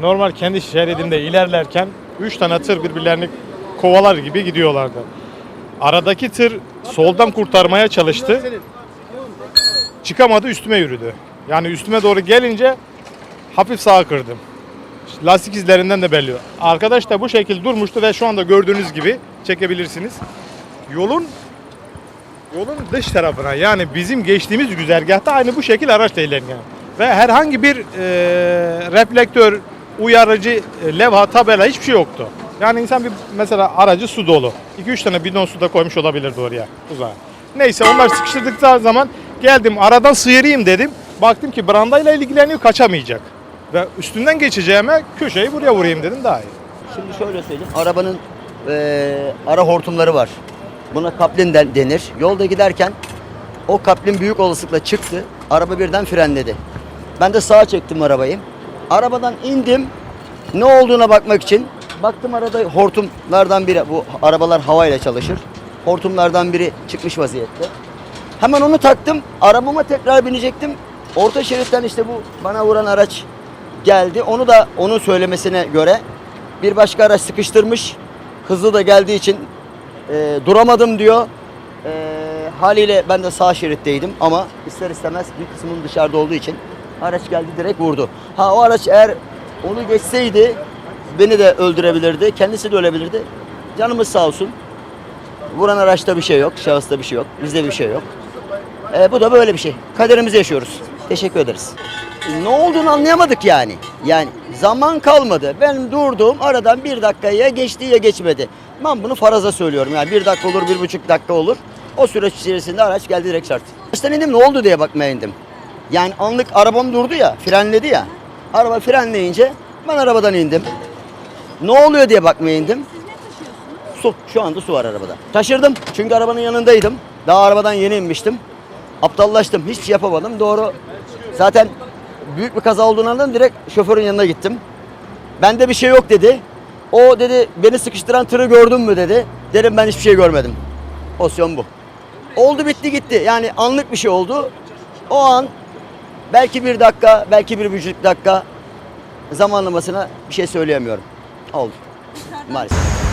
normal kendi şeridinde ilerlerken 3 tane tır birbirlerini kovalar gibi gidiyorlardı. Aradaki tır soldan kurtarmaya çalıştı. Çıkamadı üstüme yürüdü. Yani üstüme doğru gelince hafif sağa kırdım. Lastik izlerinden de belli. Arkadaş da bu şekilde durmuştu ve şu anda gördüğünüz gibi çekebilirsiniz. Yolun yolun dış tarafına yani bizim geçtiğimiz güzergahta aynı bu şekilde araç da ilerliyor. Ve herhangi bir e, reflektör, uyarıcı, e, levha, tabela hiçbir şey yoktu. Yani insan bir mesela aracı su dolu. 2-3 tane bidon su da koymuş olabilirdi oraya uzağa. Neyse onlar sıkıştırdıkları zaman geldim aradan sıyırayım dedim. Baktım ki brandayla ilgileniyor kaçamayacak. Ve üstünden geçeceğime köşeyi buraya vurayım dedim daha iyi. Şimdi şöyle söyleyeyim. Arabanın eee, ara hortumları var. Buna kaplin den- denir. Yolda giderken o kaplin büyük olasılıkla çıktı. Araba birden frenledi. Ben de sağa çektim arabayı. Arabadan indim. Ne olduğuna bakmak için baktım arada hortumlardan biri bu arabalar havayla çalışır. Hortumlardan biri çıkmış vaziyette. Hemen onu taktım. Arabama tekrar binecektim. Orta şeritten işte bu bana vuran araç geldi. Onu da onun söylemesine göre bir başka araç sıkıştırmış. Hızlı da geldiği için e, duramadım diyor. E, haliyle ben de sağ şeritteydim ama ister istemez bir kısmım dışarıda olduğu için araç geldi direkt vurdu. Ha o araç eğer onu geçseydi beni de öldürebilirdi. Kendisi de ölebilirdi. Canımız sağ olsun. Vuran araçta bir şey yok, şahısta bir şey yok, bizde bir şey yok. E, bu da böyle bir şey. Kaderimizi yaşıyoruz. Teşekkür ederiz. Ne olduğunu anlayamadık yani. Yani zaman kalmadı. Ben durdum aradan bir dakika ya geçti ya geçmedi. Ben bunu faraza söylüyorum. Yani bir dakika olur, bir buçuk dakika olur. O süreç içerisinde araç geldi direkt çarptı. Araçtan indim ne oldu diye bakmaya indim. Yani anlık arabam durdu ya, frenledi ya. Araba frenleyince ben arabadan indim. Ne oluyor diye bakmaya indim. Su. Şu anda su var arabada. Taşırdım. Çünkü arabanın yanındaydım. Daha arabadan yeni inmiştim. Aptallaştım. Hiçbir şey yapamadım. Doğru. Zaten büyük bir kaza olduğunu anladım. Direkt şoförün yanına gittim. Bende bir şey yok dedi. O dedi beni sıkıştıran tırı gördün mü dedi. Dedim ben hiçbir şey görmedim. Pozisyon bu. Oldu bitti gitti. Yani anlık bir şey oldu. O an belki bir dakika, belki bir buçuk dakika zamanlamasına bir şey söyleyemiyorum. Oldu. Maalesef.